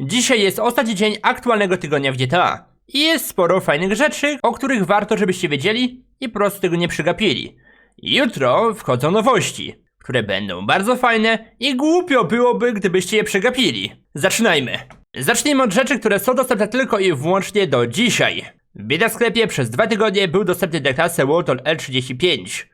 Dzisiaj jest ostatni dzień aktualnego tygodnia w GTA. I jest sporo fajnych rzeczy, o których warto, żebyście wiedzieli i po prostu tego nie przegapili. Jutro wchodzą nowości, które będą bardzo fajne i głupio byłoby, gdybyście je przegapili. Zaczynajmy. Zacznijmy od rzeczy, które są dostępne tylko i wyłącznie do dzisiaj. W bieda sklepie przez dwa tygodnie był dostępny na klasę Walton L35.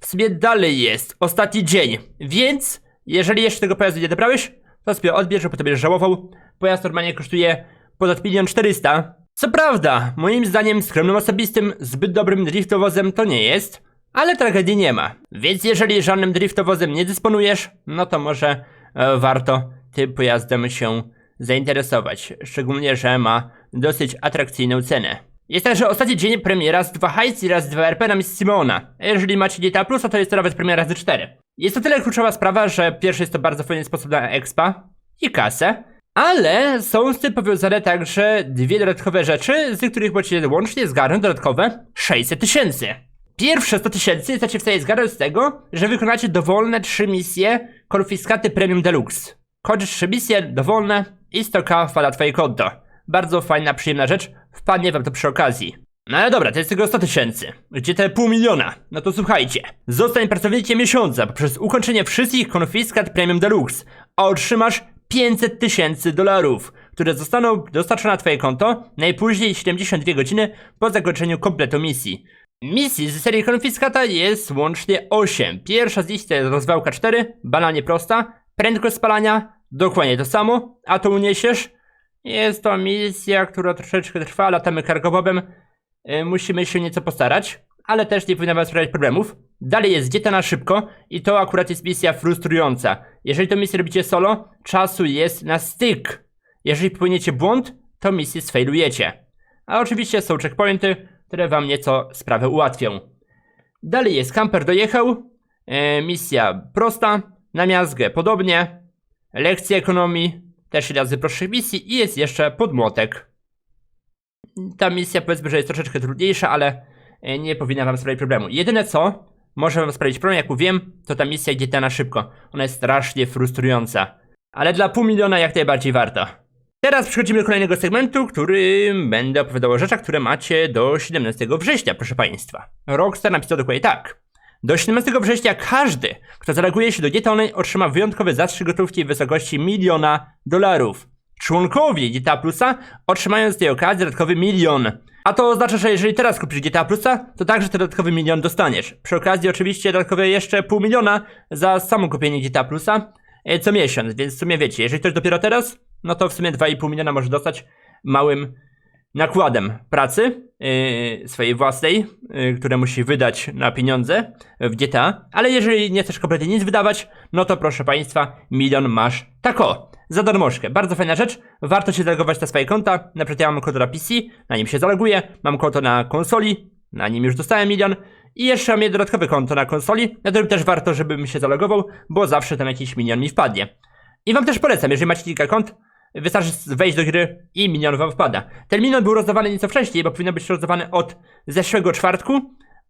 W sumie dalej jest ostatni dzień, więc jeżeli jeszcze tego pojazdu nie odebrałeś, to sobie odbierz, to będziesz żałował. Pojazd normalnie kosztuje ponad 1 400. Co prawda, moim zdaniem skromnym osobistym zbyt dobrym driftowozem to nie jest, ale tragedii nie ma. Więc jeżeli żadnym driftowozem nie dysponujesz, no to może e, warto tym pojazdem się zainteresować. Szczególnie, że ma dosyć atrakcyjną cenę. Jest także ostatni dzień premiera z 2 hajs i raz 2 RP na Miss Simona. Jeżeli macie GTA Plus, to jest to nawet premiera razy 4. Jest to tyle kluczowa sprawa, że pierwszy jest to bardzo fajny sposób na expa i kasę. Ale są z tym powiązane także dwie dodatkowe rzeczy, z których możecie łącznie zgarnąć dodatkowe 600 tysięcy. Pierwsze 100 tysięcy jesteście w stanie zgarnąć z tego, że wykonacie dowolne 3 misje konfiskaty Premium Deluxe. Kończysz 3 misje dowolne i 100k wpada twoje konto. Bardzo fajna, przyjemna rzecz, wpadnie wam to przy okazji. No ale dobra, to jest tylko 100 tysięcy. Gdzie te pół miliona? No to słuchajcie. Zostań pracownikiem miesiąca poprzez ukończenie wszystkich konfiskat Premium Deluxe, a otrzymasz 500 tysięcy dolarów, które zostaną dostarczone na twoje konto najpóźniej 72 godziny po zakończeniu kompletu misji. Misji z serii konfiskata jest łącznie 8. Pierwsza z nich to jest rozwałka 4, banalnie prosta, prędkość spalania, dokładnie to samo, a to uniesiesz. Jest to misja, która troszeczkę trwa, latamy kargobobem, musimy się nieco postarać, ale też nie powinna wam sprawiać problemów. Dalej jest dieta na szybko i to akurat jest misja frustrująca. Jeżeli to misję robicie solo, czasu jest na styk. Jeżeli popełnicie błąd, to misję sfailujecie. A oczywiście są checkpointy, które wam nieco sprawę ułatwią. Dalej jest kamper dojechał, e, misja prosta, na miazgę podobnie, lekcja ekonomii, też razy prostszych misji i jest jeszcze podmłotek. Ta misja powiedzmy, że jest troszeczkę trudniejsza, ale e, nie powinna wam sprawić problemu. Jedyne co może wam sprawić problem, jak mówiłem, to ta misja idzie na szybko. Ona jest strasznie frustrująca. Ale dla pół miliona jak najbardziej warto. Teraz przechodzimy do kolejnego segmentu, który będę opowiadał o rzeczach, które macie do 17 września, proszę Państwa. Rockstar napisał dokładnie tak. Do 17 września każdy, kto zareaguje się do Online otrzyma wyjątkowy zastrzyk gotówki w wysokości miliona dolarów. Członkowie GTA Plusa otrzymają z tej okazji dodatkowy milion. A to oznacza, że jeżeli teraz kupisz GTA Plusa, to także ten dodatkowy milion dostaniesz. Przy okazji oczywiście dodatkowe jeszcze pół miliona za samo kupienie GTA Plusa e, co miesiąc, więc w sumie wiecie, jeżeli ktoś dopiero teraz, no to w sumie 2,5 miliona może dostać małym nakładem pracy yy, swojej własnej, yy, które musi wydać na pieniądze w GTA, ale jeżeli nie chcesz kompletnie nic wydawać, no to proszę Państwa, milion masz tako, za darmożkę. Bardzo fajna rzecz, warto się zalogować na swoje konta, na przykład ja mam konto na PC, na nim się zaloguję, mam konto na konsoli, na nim już dostałem milion. I jeszcze mam je dodatkowe konto na konsoli, na którym też warto, żebym się zalogował, bo zawsze tam jakiś milion mi wpadnie. I wam też polecam, jeżeli macie kilka kont, wystarczy wejść do gry i milion wam wpada. Ten milion był rozdawany nieco wcześniej, bo powinno być rozdawany od zeszłego czwartku,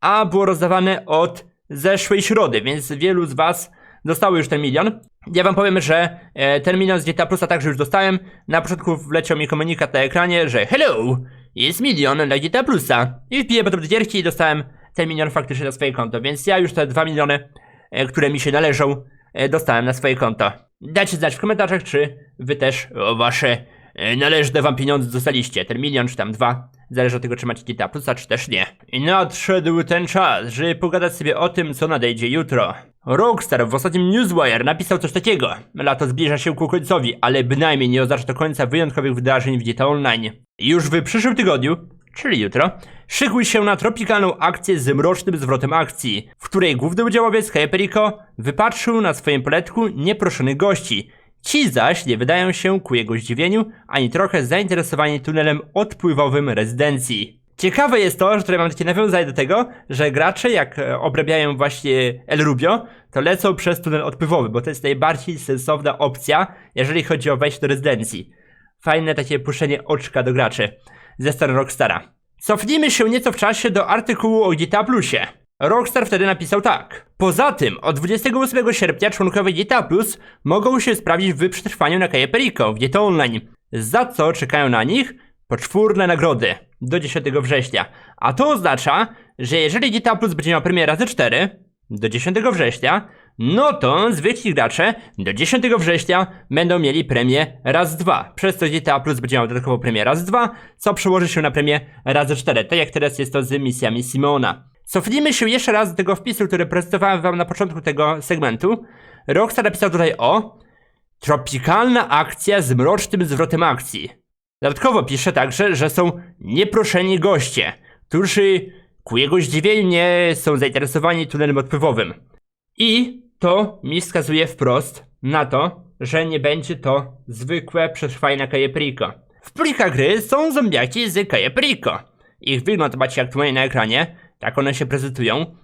a było rozdawane od zeszłej środy, więc wielu z was dostało już ten milion. Ja wam powiem, że e, ten milion z GTA Plusa także już dostałem. Na początku wleciał mi komunikat na ekranie, że hello, jest milion dla GTA Plusa. I wbiję potem do gierki i dostałem ten milion faktycznie na swoje konto, więc ja już te dwa miliony, e, które mi się należą, dostałem na swoje konto. Dajcie znać w komentarzach, czy wy też o wasze e, należne wam pieniądze dostaliście. Ten milion, czy tam dwa. Zależy od tego, czy macie GTA Plusa, czy też nie. I nadszedł ten czas, żeby pogadać sobie o tym, co nadejdzie jutro. Rockstar w ostatnim Newswire napisał coś takiego. Lato zbliża się ku końcowi, ale bynajmniej nie oznacza to końca wyjątkowych wydarzeń w GTA Online. Już w przyszłym tygodniu, czyli jutro, szykuj się na tropikalną akcję z mrocznym zwrotem akcji, w której główny udziałowiec Hyperico wypatrzył na swoim poletku nieproszonych gości. Ci zaś nie wydają się ku jego zdziwieniu ani trochę zainteresowani tunelem odpływowym rezydencji. Ciekawe jest to, że tutaj mam takie nawiązanie do tego, że gracze jak e, obrabiają właśnie El Rubio, to lecą przez tunel odpływowy, bo to jest najbardziej sensowna opcja, jeżeli chodzi o wejście do rezydencji. Fajne takie puszczenie oczka do graczy ze strony Rockstara. Cofnijmy się nieco w czasie do artykułu o GTA Plusie. Rockstar wtedy napisał tak. Poza tym, od 28 sierpnia członkowie GTA Plus mogą się sprawdzić w przetrwaniu na Calle Perico w GTA Online. za co czekają na nich poczwórne nagrody do 10 września. A to oznacza, że jeżeli GTA Plus będzie miał premię razy 4 do 10 września, no to zwykli gracze do 10 września będą mieli premię raz 2. Przez to GTA Plus będzie miał dodatkowo premię raz 2, co przełoży się na premię razy 4, tak jak teraz jest to z misjami Simona. Cofnijmy się jeszcze raz do tego wpisu, który prezentowałem wam na początku tego segmentu. Rockstar napisał tutaj o tropikalna akcja z mrocznym zwrotem akcji. Dodatkowo pisze także, że są nieproszeni goście, którzy ku jego zdziwieniu są zainteresowani tunelem odpływowym. I to mi wskazuje wprost na to, że nie będzie to zwykłe przetrwanie na Calle Perico. W plikach gry są zombiaki z Calle Perico. Ich wygląd macie aktualnie na ekranie, tak one się prezentują.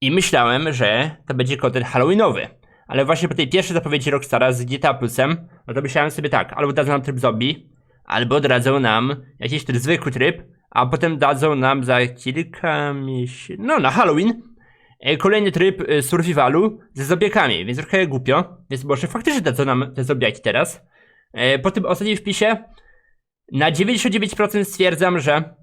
I myślałem, że to będzie content halloweenowy. Ale właśnie po tej pierwszej zapowiedzi Rockstara z GTA Plusem, no to myślałem sobie tak, albo dadzą nam tryb zombie, albo dadzą nam jakiś tryb, zwykły tryb, a potem dadzą nam za kilka miesięcy, no na Halloween, kolejny tryb e, survivalu ze zombiakami, więc trochę głupio, więc może faktycznie dadzą nam te zombiaki teraz. E, Po tym ostatnim wpisie na 99% stwierdzam, że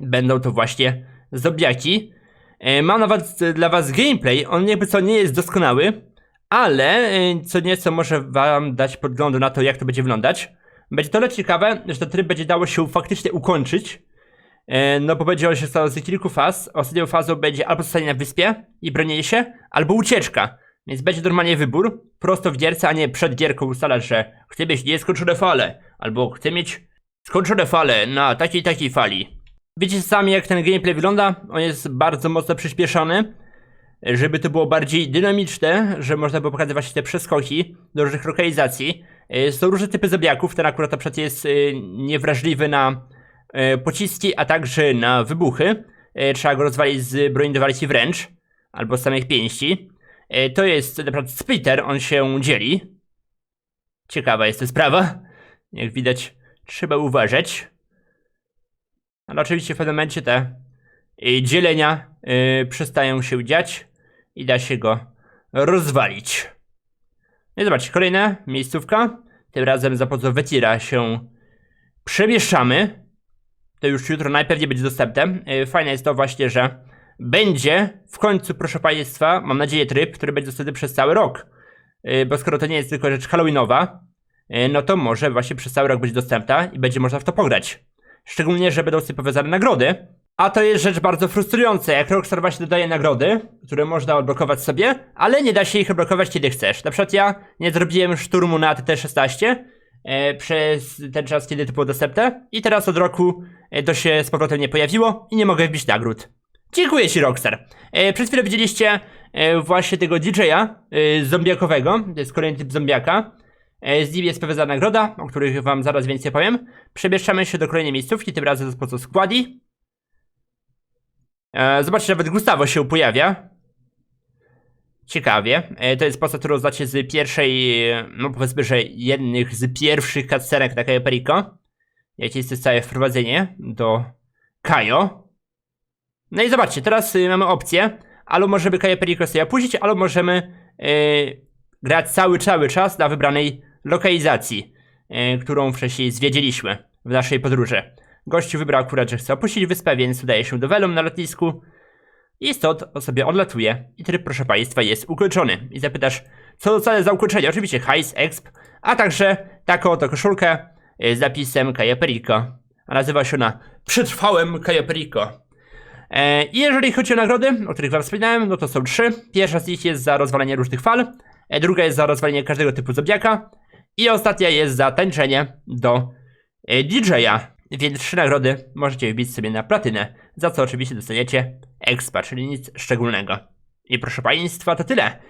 będą to właśnie zombiaki. E, Mam nawet dla was gameplay, on jakby co nie jest doskonały, ale e, co nieco może wam dać podglądu na to, jak to będzie wyglądać. Będzie tyle ciekawe, że ten tryb będzie dało się faktycznie ukończyć. E, No bo będzie on się stał z kilku faz. Ostatnią fazą będzie albo zostanie na wyspie i bronienie się, albo ucieczka. Więc będzie normalnie wybór, prosto w gierce, a nie przed gierką ustalać, że chcę mieć nieskończone fale, albo chcę mieć skończone fale na takiej takiej fali. Widzicie sami jak ten gameplay wygląda, on jest bardzo mocno przyspieszony, żeby to było bardziej dynamiczne, że można było pokazywać te przeskoki do różnych lokalizacji. E, Są różne typy zabijaków, ten akurat na przykład jest e, niewrażliwy na pociski, a także na wybuchy. E, Trzeba go rozwalić z broni do walki wręcz, albo z samych pięści. E, To jest na przykład splitter, on się dzieli. Ciekawa jest to sprawa. Jak widać, trzeba uważać. Ale oczywiście w pewnym momencie te dzielenia przestają się dziać i da się go rozwalić. No i zobaczcie, kolejna miejscówka. Tym razem za pomocą Wetira się przemieszczamy. To już jutro najpewniej będzie dostępne. Y, Fajne jest to właśnie, że będzie w końcu, proszę Państwa, mam nadzieję, tryb, który będzie dostępny przez cały rok. Y, Bo skoro to nie jest tylko rzecz halloweenowa, y, no to może właśnie przez cały rok być dostępna i będzie można w to pograć. Szczególnie, że będą sobie powiązane nagrody. A to jest rzecz bardzo frustrująca, jak Rockstar właśnie dodaje nagrody, które można odblokować sobie, ale nie da się ich odblokować kiedy chcesz. Na przykład ja nie zrobiłem szturmu na TT16 e, przez ten czas, kiedy to było dostępne i teraz od roku e, to się z powrotem nie pojawiło i nie mogę wbić nagród. Dziękuję Ci Rockstar. E, przed chwilą widzieliście e, właśnie tego DJ-a e, zombiakowego, to jest kolejny typ zombiaka. E, Z nim jest powiązana nagroda, o których wam zaraz więcej powiem. Przemieszczamy się do kolejnej miejscówki, tym razem za pomocą składi. E, zobaczcie, nawet Gustavo się pojawia. Ciekawie. E, to jest postać, którą znacie z pierwszej, e, no powiedzmy, że jednych z pierwszych cutscenek na Cayo Perico. Jakie jest to całe wprowadzenie do Kajo. No i zobaczcie, teraz y, mamy opcję. Albo możemy Perico sobie opuścić, albo możemy y, grać cały, cały czas na wybranej lokalizacji, y, którą wcześniej zwiedziliśmy w naszej podróży. Gościu wybrał akurat, że chce opuścić wyspę, więc udaje się do Velum na lotnisku i stąd sobie odlatuje i tryb, proszę Państwa, jest ukończony. I zapytasz, co dostanę za ukończenie? Oczywiście hajs, exp, a także taką oto koszulkę y, z napisem Cayo Perico. Nazywa się ona Przetrwałem Cayo Perico. E, I jeżeli chodzi o nagrody, o których wam wspominałem, no to są trzy. Pierwsza z nich jest za rozwalenie różnych fal, e, druga jest za rozwalenie każdego typu zombiaka i ostatnia jest za tańczenie do e, DJ-a. Więc trzy nagrody możecie wbić sobie na platynę, za co oczywiście dostaniecie expa, czyli nic szczególnego. I proszę Państwa, to tyle.